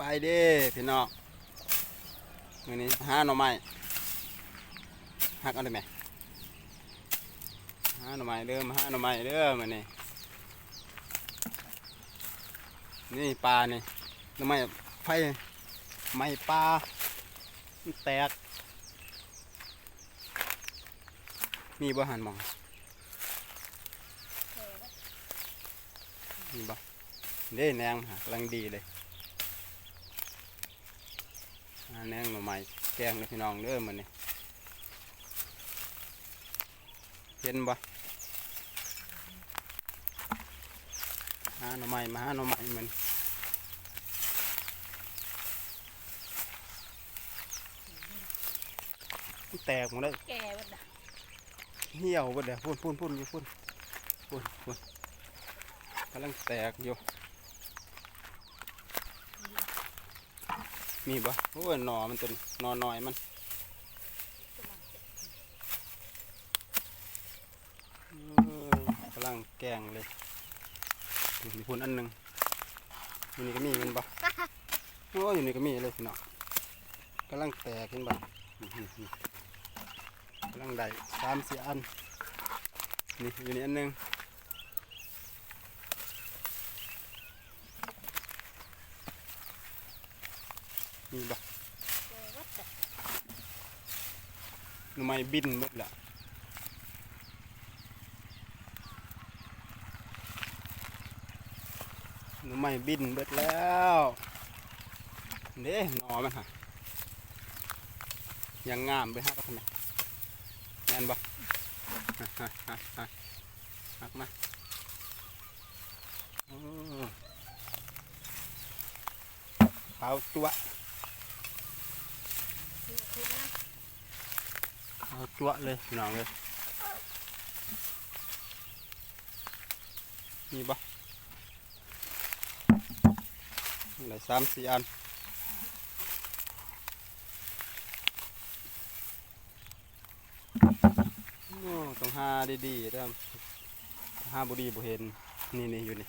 บายเดีพี่น้องมื้อนี้หาหน่อไม้หักเอาได้ไหมหาหน่อไม้เด้อมาหาหน่อไม้เด้อมื้อนี้นี่ปลานี่หน่อไม้ไฟไม้ปลามันแตกมีบ่หันหมองมีบ่เด้แนงหากำลังดีเลย อ่า แนงหน่อไม้แกงเลยพี่น้องเด้อมันนี่เห็นบ่หาหน่อไม้มาหาหน่อไม้มันมันแตกหมดเลยแก่บัดน่ะเหี่ยวหมดเลยพุ่นพุ่นพุ่นอยู่พุ่นพุ่นพุ่นกำลังแตกอยู่ มีบ่โอ้ยหน่อมันตัวนี้หน่อหน่อยมันเออกำลังแกงเลยมีพุ่นอันหนึ่งอยู่นี่ก็มีแมันบ่โอ้ยอยู่นี่ก็มีเลยพี่น้องกำลังแตกขึ้นบ่อื้อหือหือกำลังได้สามสี่อันนี่อยู่นี่อันหนึ่ง มีบ่บัดน่ะหน่อไม้บินหมดละหน่อไม้บินเบิดแล้วเด้หนอมันฮะยังงามไปฮะทำไมแม่นบ่ฮะฮะฮะฮะหักมาโอ้ขาตัว เอาจั่วเลยพี่น้องเลยมีปะไหนสามสี่อันโอ้ต้องหาดีๆเด้อถ้าหาบุดีบุเห็นนี่นี่อยู่นี่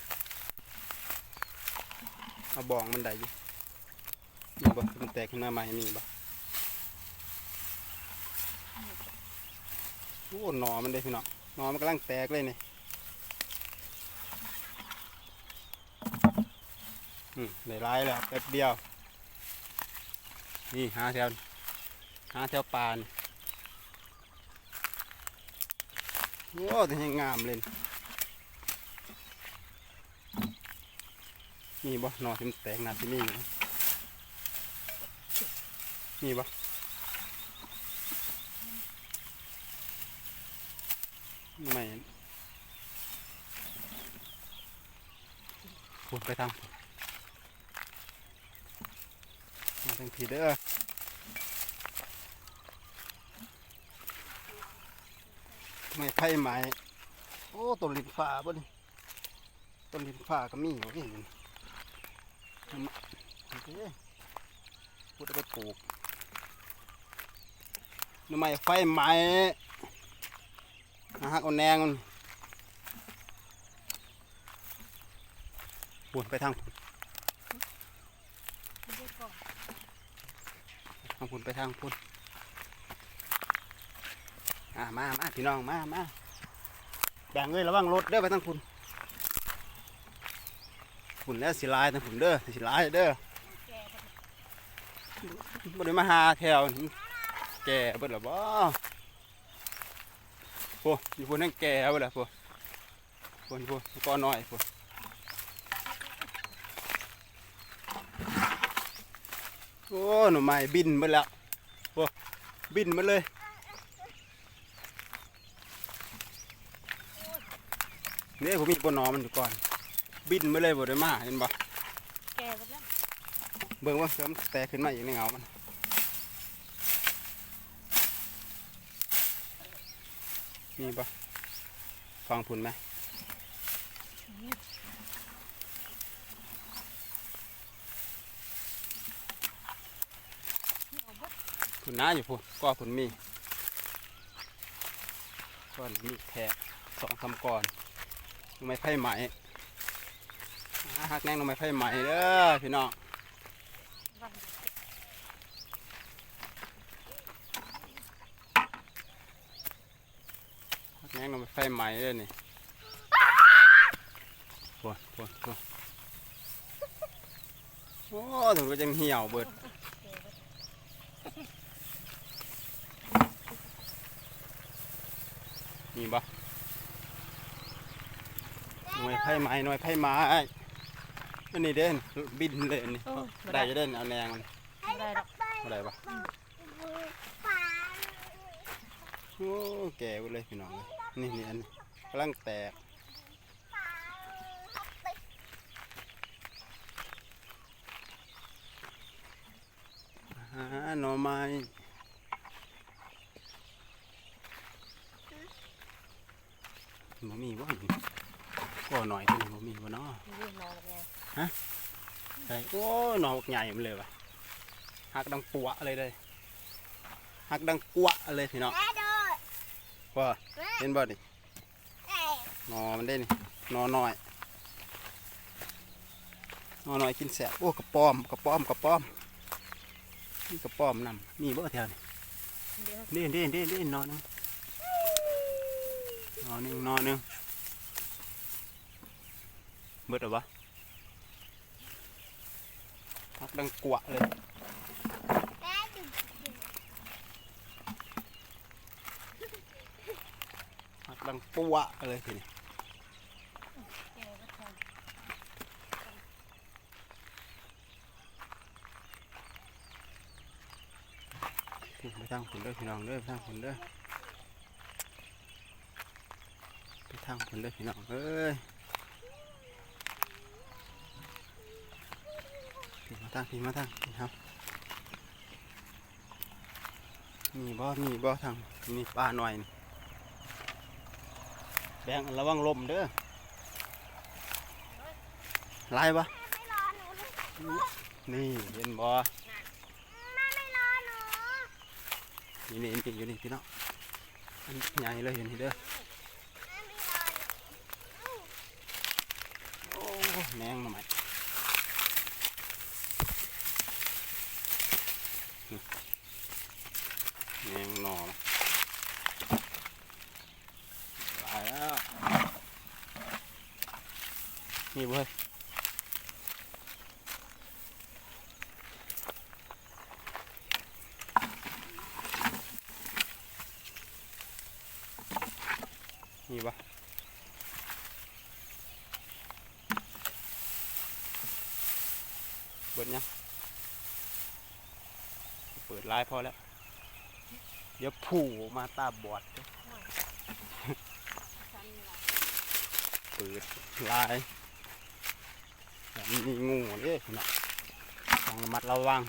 เอาบองมันได้อยู่มีบ่มันแตกขึ้นมาใหม่มีบ่ อ้หนอมันเลยพี่น้องหนอมันกำลังแตกเลยนี่อืมได้ร้ายแล้วแป๊บเดียว นี่หาแถวหาแถวปานโอ้แต่ยังงามเลย นี่บ่หนอที่มันแตกหนาที่นี่นะ นี่บ่ไม่พูดไปทางมาทางผีเด้อไม่ไผ่ไม้โอ้ต้นลิ้นฟ้าบ่นี่ต้นลิ้นฟ้าก็มีอยู่นี่มันโอเคพูดไปปลูกหน่อไม้ไฟไหม้ หักเอาแนงมันไปทางพุ่นได้ก่อนทางพุ่นไปทางพุ่นอ่ามามาพี่น้องมามาแบ่งเลยระวังรถเด้อไปทางพุ่นพุ่นแล้วสิลายทางพุ่นเด้อสิลายเด้อบ่ได้มาหาแถวแก่เบิดแล้วบ่ โอ้อยู่พุ่นนั่งแก่เบิดแล้วพุ่นพุ่นพุ่นก็น้อยพุ่นโอ้หน่อไม้บินเบิดแล้วโอ้บินหมาเลยนี่ผมมีบนนอมันอยู่ก่อน บินมาเลยบ่ได้มาเห็นบ่แก่บัดแล้วเบิ่งว่าเสริมนแตกขึ้นมาอีกในเงามัน มีปะฟังพุนไหมพุนน้าอยู่พุ่นก็พุนมีก้อนมีแทะสองคำก่อนทำไมไผ่ไหมหาหักแน่งทำไมไผ่ไหมเด้อพี่น้อง แง่งลงไฟไหม้เลยนี่ปวดปวดปวดโอ้ถึงก็จังเหี่ยวเบิดมีบ่หน่วยไผ่ไม้หน่วยไผ่ไม้อันนี้เด่นบินเลยนนี้โอ้บ่ได้ ได้จะเด่นเอาแนงมันบ่ได้ดอกอะไรบ่โอ้แก่ไปเลยพี่น้องเลย นี่นี่อันนี้กำลังแตกหาหน่อไม้บ่มีบ่อยู่ก็หน่อยตัวนี้บ่มีบ่เนาะนี่นอนแบบไงใช่โอ้หนอกใหญ่มันเลยว่ะหักดังปัวเลยเลยหักดังกัวเลยพี่น้อง ว่าเห็นบ่ดินอมันได้นี่หนอน้อยนอน้อยกินแสบโอ้กระป้อมกระป้อมกระป้อมนี่กระป้อมนำมีบ่แถวนี่เด่นเด่นเด่นเด่นนอหนึงนอหนึงนอหนึงเบิดหรอวะหักดังกัวเลย ดังปัวเลยทีนี้ไปทางผลเด้อพี่น้องเด้อไปทางผลเด้อไปทางผลเด้อพี่น้องเอ้ยพี่มาทางพี่มาทางพี่ครับมีบ่มีบ่ทางมีปลาหน่อยนี่ แบงระวังลมเด้อไล่ปะนี่เห็นบ่นี่นี่นี่อยู่นี่พี่น้องอันใหญ่เลยเห็นทีเด้อโอ้แมงมาใหม่นี่แมงหน่อตายแล้ว นี่เว้ยนี่ปะเปิดยังเปิดไลน์พอแล้ว เดี๋ยวผูออกมาตาบอดเด้อฉันล่ะเปิดลาย แบบนี้งูเด้เนาะต้องระมัดระวัง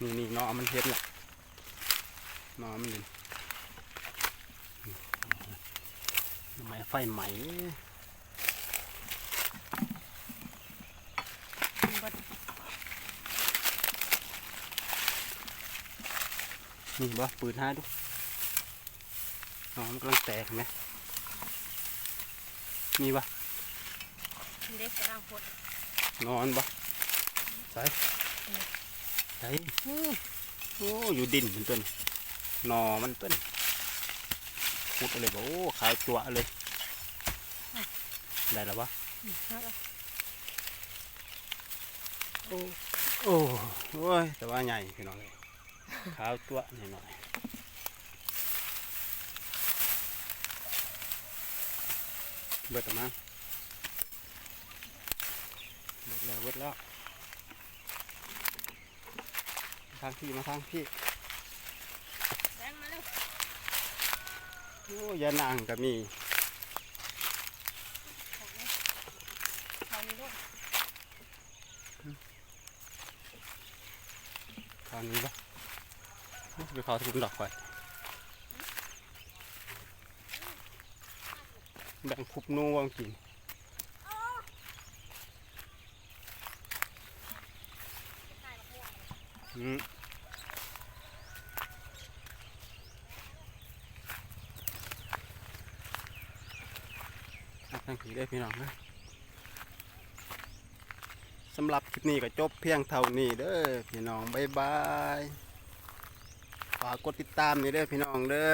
นี่นี่นาะมันเห็ดแหละเนาะมันนี่ทำไมไฟไหมนี่บ่ปืนห้าดูเนาะมันกำลังแตกเห็นไหมมีบ่เด็กกำลังพด นอนบ่ใส่ใส่โอ้อยู่ดินมันต้นหนอมันต้นพุดเลยบ่โอ้ขาวจั่วเลย ได้แล้วบ่อืมเอาละโอ้โอ้โอ้ยแต่ว่าใหญ่พี่น้องเลยขาวจั่วหน่อยเบิดออกมา เบิดแล้วเบิดแล้ว ทางพี่มาทางพี่แบงมาเร็วโอ้ยานางก็มีของนี้ของนี้ด้วยคราวนี้ปะไปเขาทุกดอกก่อนแบ่งคุบนูวางกินอืมเอา ทางผีได้พี่น้องนะสำหรับคลิปนี้ก็จบเพียงเท่านี้เด้อพี่น้อง บ๊ายบาย ฝากกดติดตามนี่เด้อพี่น้องเด้อ